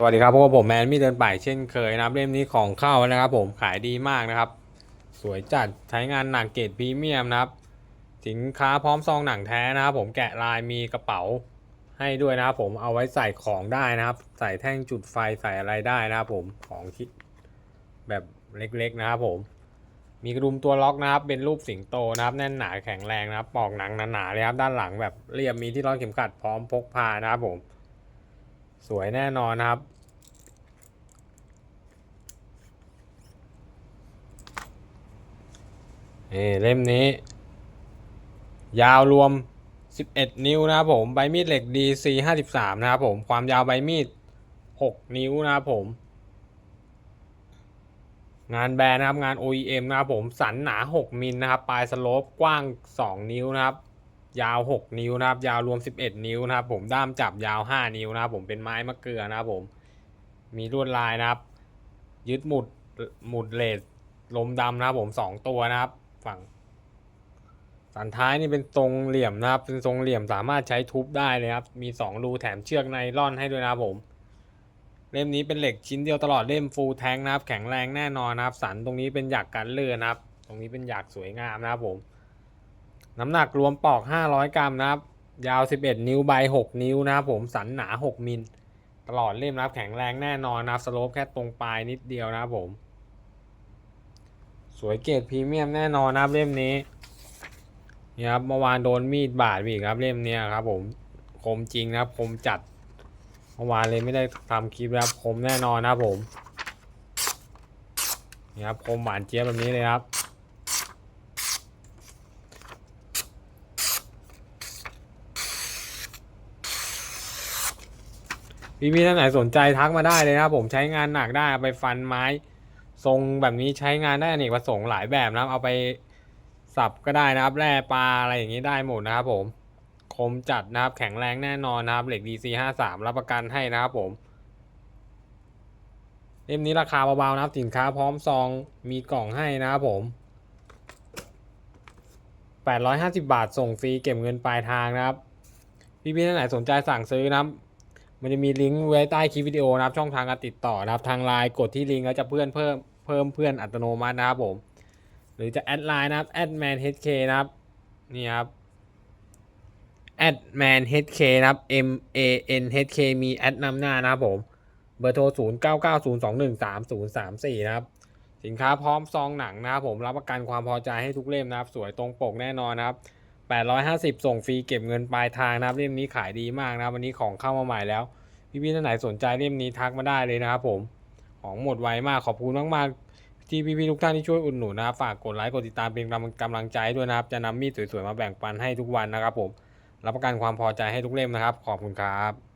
สวัสดีครับพวกบผมแมนมีเดินป่ายเช่นเคยนะครับเล่มนี้ของเข้านะครับ ผมขายดีมากนะครับ สวยจัดใช้งานหนังเกรดพรีเมียมนะครับ สินค้าพร้อมซองหนังแท้นะครับ ผมแกะลายมีกระเป๋าให้ด้วยนะครับ ผมเอาไว้ใส่ของได้นะครับ ใส่แท่งจุดไฟใส่อะไรได้นะครับผมของที่แบบเล็กๆนะครับ ผม มีกระดุมตัวล็อกนะครับ เป็นรูปสิงโตนะครับ แน่นหนาแข็งแรงนะครับ ปอกหนังหนาๆเลยครับ ด้านหลังแบบเรียบมีที่ร้อยเข็มขัดพร้อมพกพานะครับผม สวยแน่นอนนะครับ นี่เล่มนี้ ยาวรวม 11 นิ้วนะครับผม ใบมีดเหล็ก DC 53 นะครับผม ความยาวใบมีด 6 นิ้วนะครับผม งานแบรนด์นะครับ งาน OEM นะครับผม สันหนา 6 มิลนะครับ ปลายสโลปกว้าง 2 นิ้วนะครับ ยาว 6 นิ้วนะครับ ยาวรวม 11 นิ้วนะครับ ผมด้ามจับยาว 5 นิ้วนะครับ ผมเป็นไม้มะเกลือนะครับ ผมมีลวดลายนะครับ ยึดหมุดหมุดเลดลมดำนะครับ ผม2ตัวนะครับ ฝั่ง สันท้ายนี่เป็นทรงเหลี่ยมนะครับ เป็นทรงเหลี่ยมสามารถใช้ทุบได้เลยครับ มีสองรูแถมเชือกไนล่อนให้ด้วยนะครับผมเล่มนี้เป็นเหล็กชิ้นเดียวตลอดเล่มฟูลแทงนะครับ แข็งแรงแน่นอนนะครับ สันตรงนี้เป็นหยักกันเลื่อนนะครับ ตรงนี้เป็นหยักสวยงามนะครับผม น้ำหนักรวมปอก 500 กรัมนะครับ ยาว 11 นิ้วใบ 6 นิ้วนะครับผมสันหนา 6 มิล ตลอดเล่มนะครับ แข็งแรงแน่นอนนะครับสโลปแค่ตรงปลายนิดเดียวนะครับผม สวยเกรดพรีเมียมแน่นอนนะครับเล่มนี้นี่ครับเมื่อวานโดนมีดบาดอีกครับเล่มนี้ครับผมคมจริงนะครับคมจัดเมื่อวานเลยไม่ได้ทำคลิปนะครับคมแน่นอนนะครับผมนี่ครับคมหวานเจี๊ยบแบบนี้เลยครับ พี่พี่ๆท่านไหนสนใจทักมาได้เลยนะครับผมใช้งานหนักได้เอาไปฟันไม้ ทรงแบบนี้ใช้งานได้อเนกประสงค์หลายแบบนะครับ เอาไปสับก็ได้นะครับแร่ปลาอะไรอย่างนี้ได้หมดนะครับ ผมคมจัดนะครับ แข็งแรงแน่นอนนะครับเหล็ก DC 53รับประกันให้นะครับผมเล่มนี้ราคาเบาๆนะครับสินค้าพร้อมซองมีกล่องให้นะครับผม 850 บาทส่งฟรีเก็บเงินปลายทางนะครับ พี่ๆท่านไหนสนใจสั่งซื้อนะครับ มันจะมีลิงก์ไว้ใต้คลิปวิดีโอนะครับ ช่องทางการติดต่อนะครับ ทางไลน์กดที่ลิงก์แล้วจะเพื่อนเพิ่มเพิ่มเพื่อนอัตโนมัตินะครับผม หรือจะแอดไลน์นะครับแอดแมน HK นะครับนี่ครับแอดแมน HK นะครับ M A N H K มีแอดนำหน้านะครับผม เบอร์โทร 0 9 9 0 2 1 3 0 3 4 นะครับ สินค้าพร้อมซองหนังนะครับผมรับประกันความพอใจให้ทุกเล่มนะครับ สวยตรงปกแน่นอนนะครับ 850 ส่งฟรีเก็บเงินปลายทางนะครับเล่มนี้ขายดีมากนะวันนี้ของเข้ามาใหม่แล้ว พี่ๆท่านไหนสนใจเล่มนี้ทักมาได้เลยนะครับผมของหมดไวมากขอบคุณมากๆที่พี่ๆทุกท่านที่ช่วยอุดหนุนนะครับฝากกดไลค์กดติดตามเป็นกำลังกำลังใจด้วยนะครับ จะนำมีดสวยๆมาแบ่งปันให้ทุกวันนะครับผมรับประกันความพอใจให้ทุกเล่มนะครับ ขอบคุณครับ